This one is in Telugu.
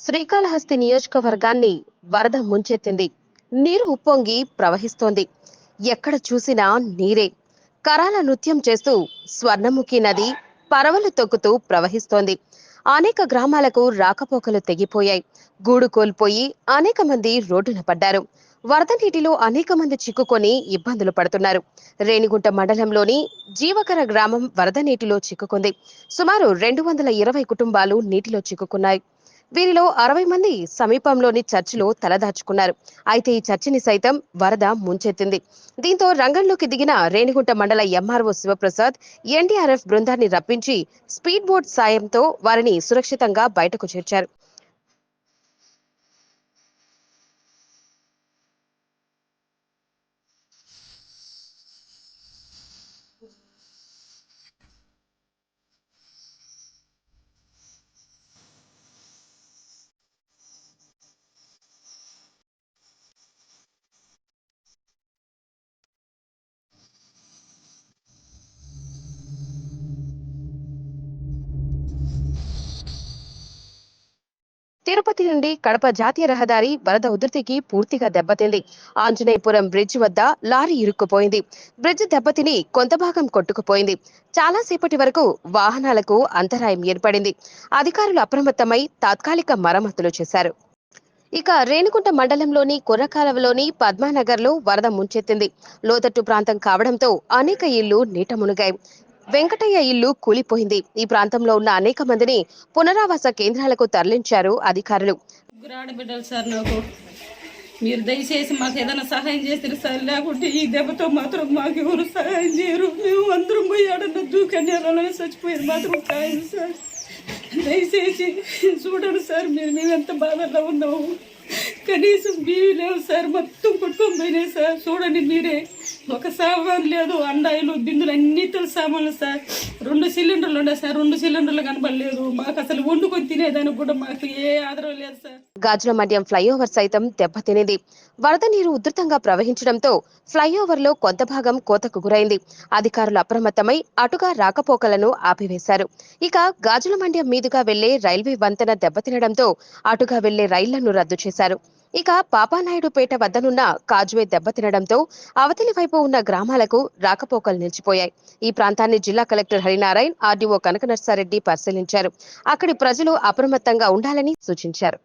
శ్రీకాళహస్తి నియోజకవర్గాన్ని వరద ముంచెత్తింది. నీరు ఉప్పొంగి ప్రవహిస్తోంది. ఎక్కడ చూసినా నీరే. కరాల నృత్యం చేస్తూ స్వర్ణముఖి నది పరవలు తొక్కుతూ ప్రవహిస్తోంది. అనేక గ్రామాలకు రాకపోకలు తెగిపోయాయి. గూడు కోల్పోయి అనేక మంది రోడ్డున పడ్డారు. వరద నీటిలో అనేక మంది చిక్కుకొని ఇబ్బందులు పడుతున్నారు. రేణిగుంట మండలంలోని జీవకర గ్రామం వరద నీటిలో చిక్కుకుంది. సుమారు రెండు వందల ఇరవై కుటుంబాలు నీటిలో చిక్కుకున్నాయి. వీరిలో అరవై మంది సమీపంలోని చర్చిలో తలదాచుకున్నారు. అయితే ఈ చర్చిని సైతం వరద ముంచెత్తింది. దీంతో రంగంలోకి దిగిన రేణిగుంట మండల ఎంఆర్ఓ శివప్రసాద్ ఎన్డీఆర్ఎఫ్ బృందాన్ని రప్పించి స్పీడ్ బోట్ సాయంతో వారిని సురక్షితంగా బయటకు చేర్చారు. తిరుపతి నుండి కడప జాతీయ రహదారి వరద ఉధృతికి పూర్తిగా దెబ్బతింది. ఆంజనేయపురం బ్రిడ్జ్ వద్ద లారీ ఇరుక్కుపోయింది. బ్రిడ్జ్ దెబ్బతిని కొంత భాగం కొట్టుకుపోయింది. చాలా సేపటి వరకు వాహనాలకు అంతరాయం ఏర్పడింది. అధికారులు అప్రమత్తమై తాత్కాలిక మరమ్మతులు చేశారు. ఇక రేణుకుంట మండలంలోని కుర్రకాలవలోని పద్మానగర్లో వరద ముంచెత్తింది. లోతట్టు ప్రాంతం కావడంతో అనేక ఇళ్ళు నీట మునిగాయి. వెంకటయ్య ఇల్లు కూలిపోయింది. ఈ ప్రాంతంలో ఉన్న అనేక మందిని పునరావాస కేంద్రాలకు తరలించారు అధికారులు. ఆడబిడ్డలు సార్ నాకు. మీరు దయచేసి మాకు ఏదైనా సహాయం చేస్తారు సార్ లేకుంటే ఈ దెబ్బతో మాత్రం మాకు ఎవరు సహాయం చేయరు. మేము అందరం పోయి ఆడన్న దూకన్యాలలో చచ్చిపోయేది మాత్రం కాదు సార్. దయచేసి చూడండి సార్ మీరు మేము ఎంత బాధల్లో ఉన్నాము. కనీసం బీవీ లేవు సార్ మొత్తం కుటుంబం పోయినాయి సార్. చూడండి మీరే. ఒక సామాన్ లేదు అండాయిలు బిందులు అన్ని తెలుసు సామాన్లు సార్. రెండు సిలిండర్లు ఉండే సార్ రెండు సిలిండర్లు కనబడలేదు. మాకు అసలు వండుకొని తినేదానికి కూడా మాకు ఏ ఆధారం లేదు సార్. గాజుల మద్యం ఫ్లైఓవర్ సైతం దెబ్బతినేది వరద నీరు ఉధృతంగా ప్రవహించడంతో ఫ్లైఓవర్లో కొంత భాగం కోతకు గురైంది. అధికారులు అప్రమత్తమై అటుగా రాకపోకలను ఆపివేశారు. ఇక గాజుల మండ్యం మీదుగా వెళ్ళే రైల్వే వంతెన దెబ్బతినడంతో అటుగా వెళ్ళే రైళ్ళను రద్దు చేశారు. ఇక పాపానాయుడుపేట వద్దనున్న కాజువే దెబ్బతినడంతో అవతలి వైపు ఉన్న గ్రామాలకు రాకపోకలు నిలిచిపోయాయి. ఈ ప్రాంతాన్ని జిల్లా కలెక్టర్ హరినారాయణ్ ఆర్డీఓ కనక నర్సారెడ్డి పరిశీలించారు. అక్కడి ప్రజలు అప్రమత్తంగా ఉండాలని సూచించారు.